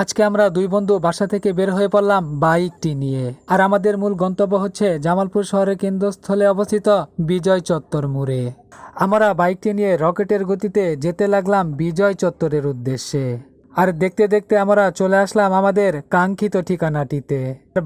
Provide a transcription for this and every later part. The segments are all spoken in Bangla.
আজকে আমরা দুই বন্ধু বাসা থেকে বের হয়ে পড়লাম বাইকটি নিয়ে। আর আমাদের মূল গন্তব্য হচ্ছে জামালপুর শহরের কেন্দ্রস্থলে অবস্থিত বিজয় চত্বর মোড়ে। আমরা বাইকটি নিয়ে রকেটের গতিতে যেতে লাগলাম বিজয় চত্বরের উদ্দেশ্যে। আর দেখতে দেখতে আমরা চলে আসলাম আমাদের কাঙ্ক্ষিত ঠিকানাটিতে।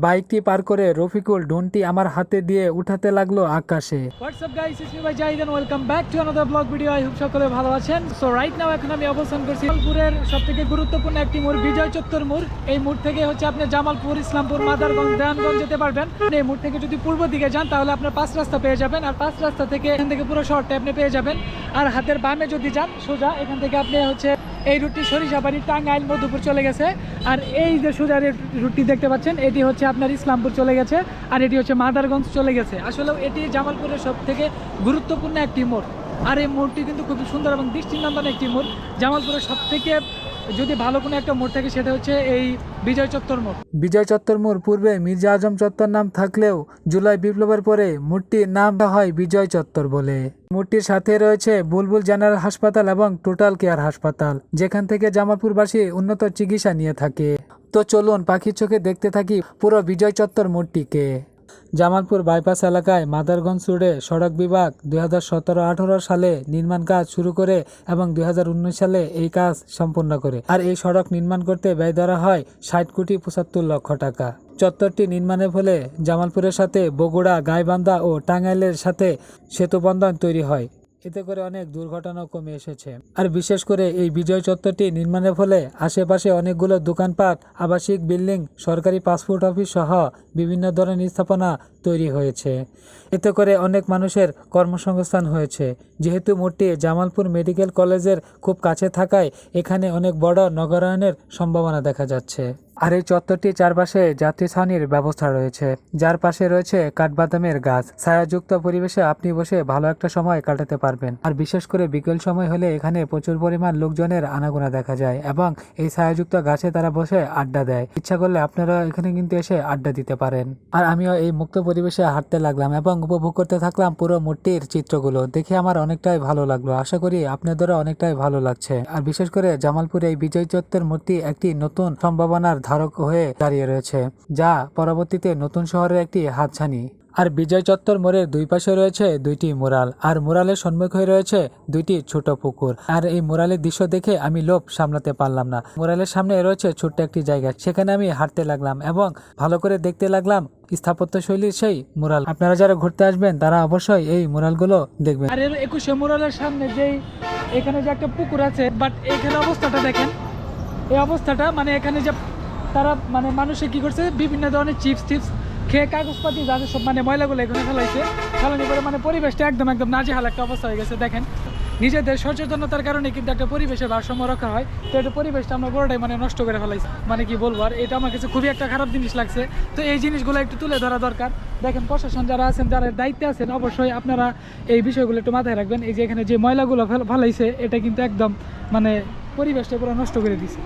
বাইকটি পার করে রফিকুল ডোনটি আমার হাতে দিয়ে উঠাতে লাগল আকাশে। হোয়াটসঅ্যাপ গাইস ভাই Zahid welcome back to another blog video সকলে ভালো আছেন। সো রাইট নাও এখন আমি অবস্থান করছি জামালপুরের সবথেকে গুরুত্বপূর্ণ একটি মোড় বিজয় চত্বর মোড়। এই মোড় থেকে হচ্ছে আপনি জামালপুর, ইসলামপুর, মাদারগঞ্জ দেওয়ানগঞ্জ যেতে পারবেন। এই মোড় থেকে যদি পূর্ব দিকে যান, তাহলে আপনার পাঁচ রাস্তা পেয়ে যাবেন। আর পাঁচ রাস্তা থেকে এখান থেকে পুরো শহরটা আপনি পেয়ে যাবেন। আর হাতের বামে যদি যান, সোজা, এখান থেকে আপনি হচ্ছে এই রুটটি সরিষাবাড়ি টাঙ্গাইল মধুপুর চলে গেছে। আর এই যে সোজা রুটটি দেখতে পাচ্ছেন, এটি হচ্ছে আপনার ইসলামপুর চলে গেছে, আর এটি হচ্ছে মাদারগঞ্জ চলে গেছে। আসলে এটি জামালপুরের সব থেকে গুরুত্বপূর্ণ একটি মোড়। আর এই মোড়টি কিন্তু খুবই সুন্দর এবং দৃষ্টিনন্দন একটি মোড়। জামালপুরের সব থেকে যদি ভালো কোনো একটা মোড় থাকে, সেটা হচ্ছে এই বিজয় চত্বর মোড়। বিজয় চত্বর মোড় পূর্বে মির্জা আজম চত্বর নাম থাকলেও জুলাই বিপ্লবের পরে মূর্তির নাম হয় বিজয় চত্বর বলে। মূর্তির সাথে রয়েছে বুলবুল জেনারেল হাসপাতাল এবং টোটাল কেয়ার হাসপাতাল, যেখান থেকে জামালপুরবাসী উন্নত চিকিৎসা নিয়ে থাকে। তো চলুন পাখির চোখে দেখতে থাকি পুরো বিজয় চত্বর মূর্তিকে জামালপুর বাইপাস এলাকায় মাদারগঞ্জ রোডে সড়ক বিভাগ দুই হাজার সতেরো আঠারো সালে নির্মাণ কাজ শুরু করে এবং দু হাজার উনিশ সালে এই কাজ সম্পন্ন করে। আর এই সড়ক নির্মাণ করতে ব্যয় ধরা হয় ষাট কোটি পঁচাত্তর লক্ষ টাকা। চত্বরটি নির্মাণের ফলে জামালপুরের সাথে বগুড়া, গাইবান্ধা ও টাঙ্গাইলের সাথে সেতুবন্ধন তৈরি হয়। এতে করে অনেক দুর্ঘটনাও কমে এসেছে। আর বিশেষ করে এই বিজয় চত্বরটি নির্মাণের ফলে আশেপাশে অনেকগুলো দোকানপাট, আবাসিক বিল্ডিং, সরকারি পাসপোর্ট অফিস সহ বিভিন্ন ধরনের স্থাপনা তৈরি হয়েছে। এতে করে অনেক মানুষের কর্মসংস্থান হয়েছে। যেহেতু মোড়টি জামালপুর মেডিকেল কলেজের খুব কাছে থাকায় এখানে অনেক বড় নগরায়নের সম্ভাবনা দেখা যাচ্ছে। আর এই চত্বরটির চারপাশে যাত্রী ছাউনির ব্যবস্থা রয়েছে। যার পাশে রয়েছে কাঠবাদামের গাছ। ছায়াযুক্ত পরিবেশে আপনি বসে ভালো একটা সময় কাটাতে পারবেন। আর বিশেষ করে বিকেল সময় হলে এখানে প্রচুর পরিমাণ লোকজনের আনাগোনা দেখা যায় এবং এই ছায়াযুক্ত গাছে তারা বসে আড্ডা দেয়। ইচ্ছা করলে আপনারা এখানে কিন্তু এসে আড্ডা দিতে পারেন। আর আমিও এই মুক্ত পরিবেশে হাঁটতে লাগলাম এবং উপভোগ করতে থাকলাম পুরো মূর্তির চিত্রগুলো। দেখে আমার অনেকটাই ভালো লাগল। আশা করি আপনাদেরও অনেকটাই ভালো লাগছে। আর বিশেষ করে জামালপুরে এই বিজয় চত্বর মূর্তি একটি নতুন সম্ভাবনার ধারক হয়ে দাঁড়িয়ে রয়েছে, যা পরবর্তীতে নতুন শহরের একটি হাতছানি। আর বিজয় চত্বর মোড়ের দুই পাশে রয়েছে দুইটি মোরাল আর মোরালের সম্মুখে রয়েছে দুইটি ছোট পুকুর। আর এই মোরালের দৃশ্য দেখে আমি লোভ সামলাতে পারলাম না। মোরালের সামনে রয়েছে ছোট্ট একটি জায়গা, সেখানে আমি হাঁটতে লাগলাম এবং ভালো করে দেখতে লাগলাম স্থাপত্য শৈলীর সেই মুরাল আপনারা যারা ঘুরতে আসবেন, তারা অবশ্যই এই মুরালগুলো দেখবেন। আর এর একুশে মোড়ালের সামনে যেই এখানে যে একটা পুকুর আছে বাট এখানে অবস্থাটা দেখেন। এই অবস্থাটা মানে এখানে যে তারা মানে মানুষে কি করছে? বিভিন্ন ধরনের চিপস টিপস খেয়ে কাগজপাতি যাদের সব মানে ময়লাগুলো এখানে ফেলাইছে। ফেলানি করে মানে পরিবেশটা একদম একদম নাজেহাল একটা অবস্থা হয়ে গেছে, দেখেন। নিজেদের সচেতনতার কারণে কিন্তু একটা পরিবেশের ভারসাম্য রক্ষা হয়। তো এটা পরিবেশটা আমরা বড়টাই মানে নষ্ট করে ফেলাইছি। মানে কি বলব আর, এটা আমার কাছে খুবই একটা খারাপ জিনিস লাগছে। তো এই জিনিসগুলো একটু তুলে ধরা দরকার। দেখেন প্রশাসন যারা আছেন, যারা দায়িত্বে আছেন, অবশ্যই আপনারা এই বিষয়গুলো একটু মাথায় রাখবেন। এই যে এখানে যে ময়লাগুলো ফেল- ফেলাইছে, এটা কিন্তু একদম মানে পরিবেশটা পুরো নষ্ট করে দিছে।